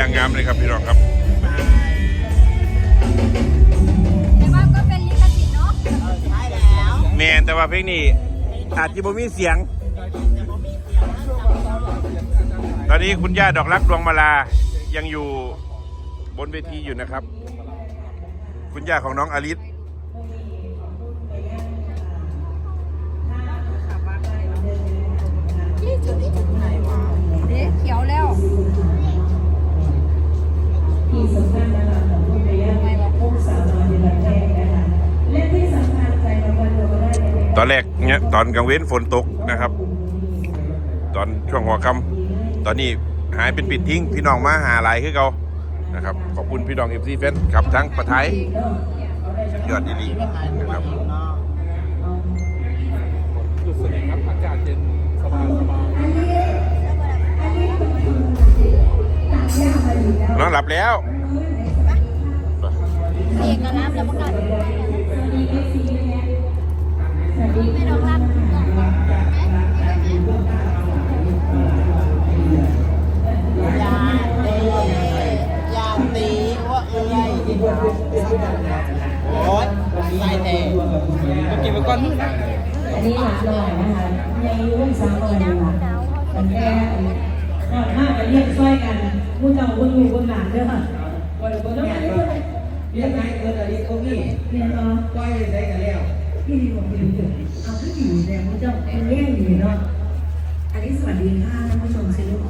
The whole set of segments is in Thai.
อย่างงามเลยครับพี่น้องครับแต่ว่าก็เป็นลิขสิทธิ์เนาะใช่แล้วแมนแต่ว่าเพลงนี้อาจจะบ่มีเสียง ตอนนี้คุณย่าดอกรักดวงมาลายังอยู่บนเวทีอยู่นะครับ คุณย่าของน้องอลิส อนแรกเนี่ยตอนกลางเว้นฝนตกนะครับ ตอนช่วงหัวค่ำตอนนี้หายเป็นปิดทิ้ง พี่น้องมาหาหลายคือเขานะครับ ขอบคุณพี่น้องเอฟซีแฟนครับทั้งประไทยยอดดีลีนะครับจุดสน่ห์ครับอากาศเย็นสบายสบายน้องหลับแล้วเอกลักษณ์แล้วเมื่อก่อน อนอันนี้หลักหน่อยนะคะยังรู้ว่าสาวน้อยนะคะแต่แค่อ่าถ้าจะเรียกช่วยกันผู้เจ้าผู้อยู่ผู้หลานเด้อค่ะวันวันนี้เรียกไงเออแต่เรียกพวกนี้เรียนเอก้อยใช้กันแล้ว พี่ดีบอกพี่ดีเอาที่อยู่แต่ผู้เจ้าเป็นเลี้ยงอยู่เนาะอันนี้สวัสดีค่ะท่านผู้ชมสิลูก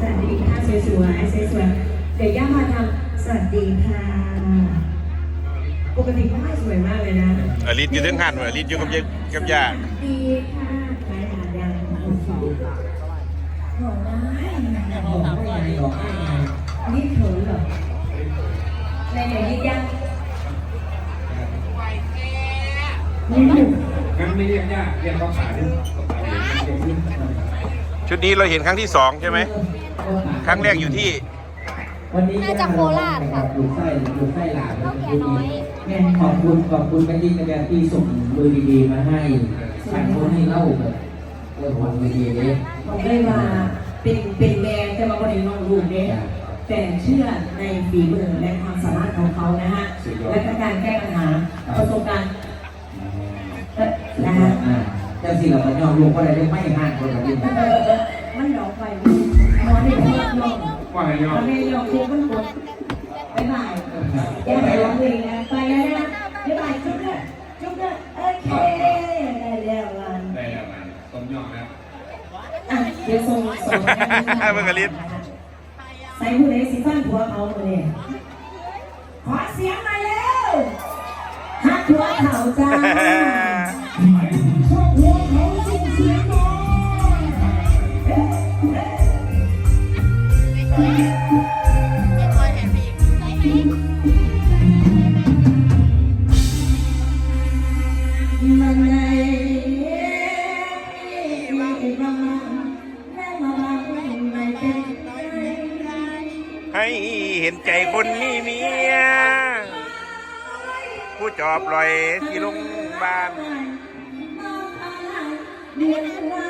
สวัสดีค่ะสวยๆสวยๆเดี๋ยวย่ามาทำสวัสดีค่ะ ปกติเขาให้สวยมากเลยนะอลิสอยู่ถึงหันอลิสอยู่กับยายกับยาดีค่ะขายอาหารยังหอมได้หอมได้หอมได้นี่เถินเหรอในไหนยิดยัง งงั้นไม่เรียกยากเรียกข้าวสารข้าวสารเรียกขึ้นชุดนี้เราเห็นครั้งที่สองใช่ไหม ครั้งแรกอยู่ที่ วันนี้น่าจะโคราชค่ะอยู่ไส้อยู่ไส้หลานเท่าแก่น้อยแม่ขอบคุณขอบคุณกันดีกันที่ส่งมือดีๆมาให้ฉันคนนี้เล่าแบบเออวันดีๆเลยผมได้มาเป็นเป็นแม่แต่มาวันนี้น้องลูกเนี่ยแต่เชื่อในฝีมือและความสามารถของเขานะฮะ และก็การแก้ปัญหาประสบการณ์ นะฮะอ่าแต่สิเราก็ยอมลงก็ได้ไม่ห่างคนละนิดเออเออมันดอกไฟนอนได้เพื่อนลงว่าให้ยอตอดนนี้ลงทุกมันหมดบ๊ายบายอย่าไปร้องเพลงนะไปแล้วนะบ๊ายบายจุ๊บเลยจุ๊บเลยโอเคได้แล้ววันได้แล้วมันต้มยอดนะอะเดี๋ยวส่งส่งเบิ่งอลิสใส่ผู้ใดสิฟันผัวเขาเลยขอเสียงมาเร็วฮักผัวเขาจ้า ให้เห็นใจคนมีเมีย ผู้จอบลอยที่ลง บาล เดือนละกัน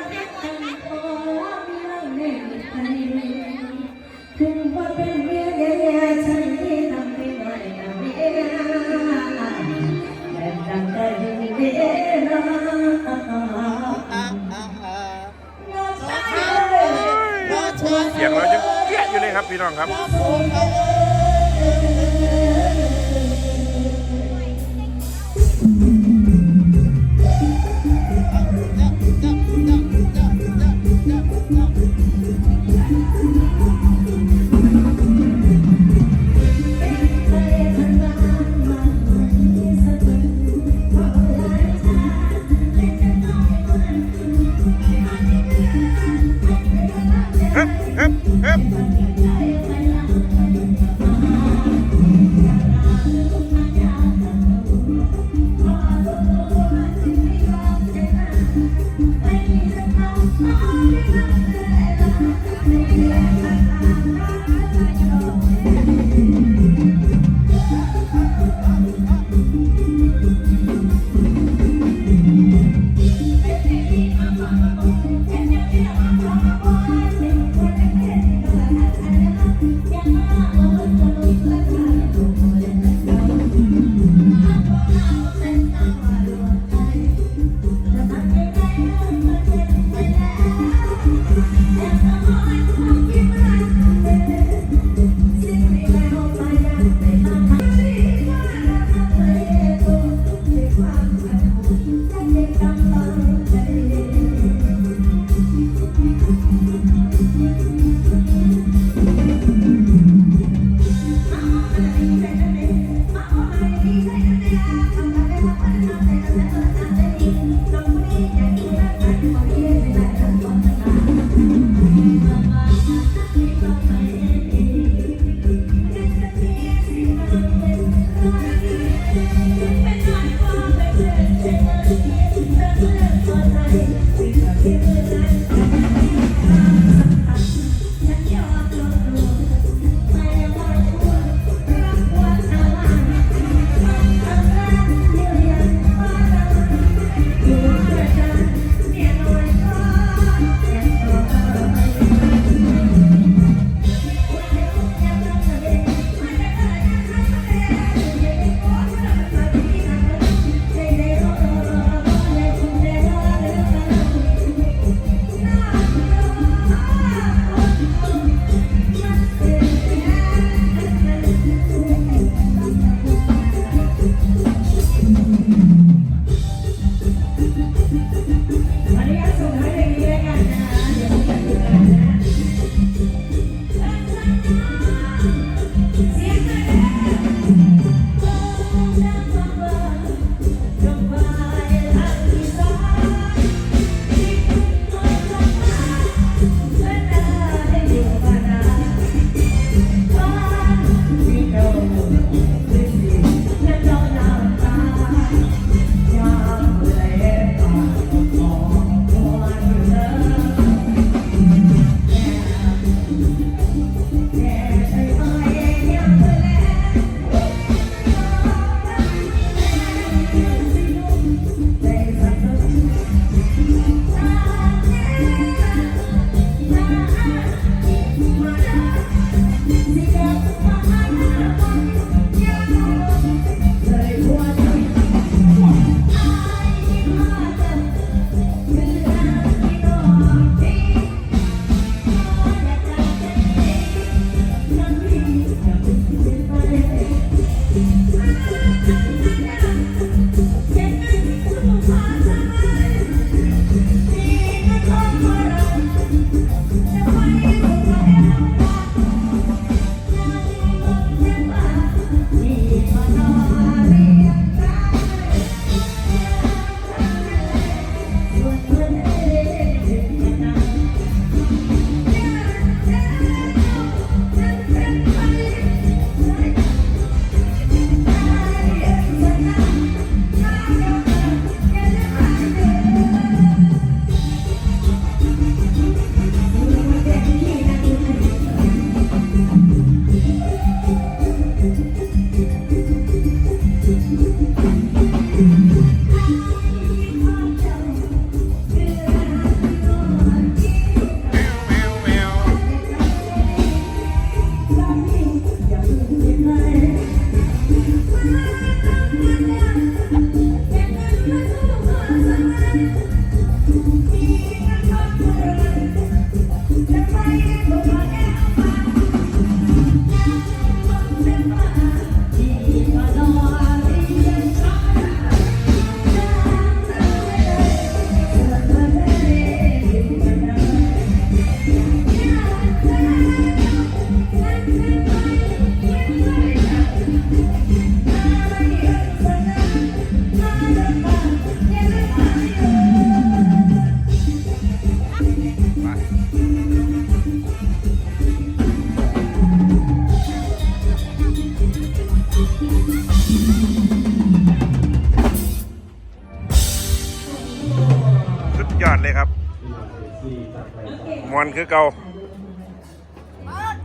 มันคือเก่า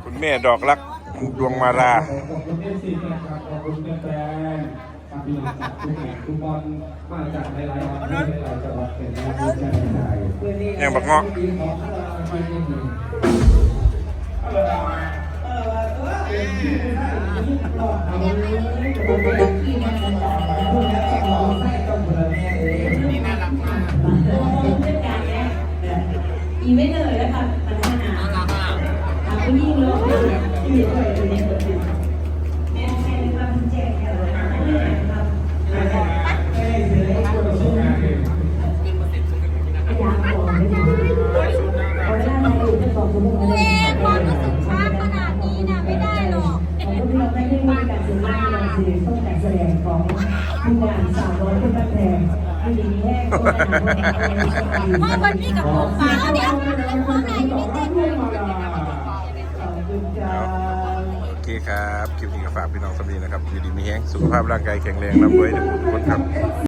คุณแม่ดอกรักดวงมาราอย่างบักเงาะเด้วยเลยเนี่ยแม่แม่ความแจ้งแค่ไหนครับอยากบอกไม่ได้ขอเวลามาดูจะสองชั่วโมงกูเองความรู้สึกช้าขนาดนี้นะไม่ได้หรอกของพวกเราไม่ได้มีการสื่อสารการสื่อต้องการแสดงของผู้งานสาวน้อยคนบ้านแพง พ่อคนนี้กับผมฟ้าเดี๋ยวเป็นพ่อไหนอยู่ในเต้นโอเคครับ คลิปนี้ก็ฝากพี่น้องสำนีนะครับ อยู่ดีมีแห้งสุขภาพร่างกายแข็งแรงร่ำรวยทุกคนครับ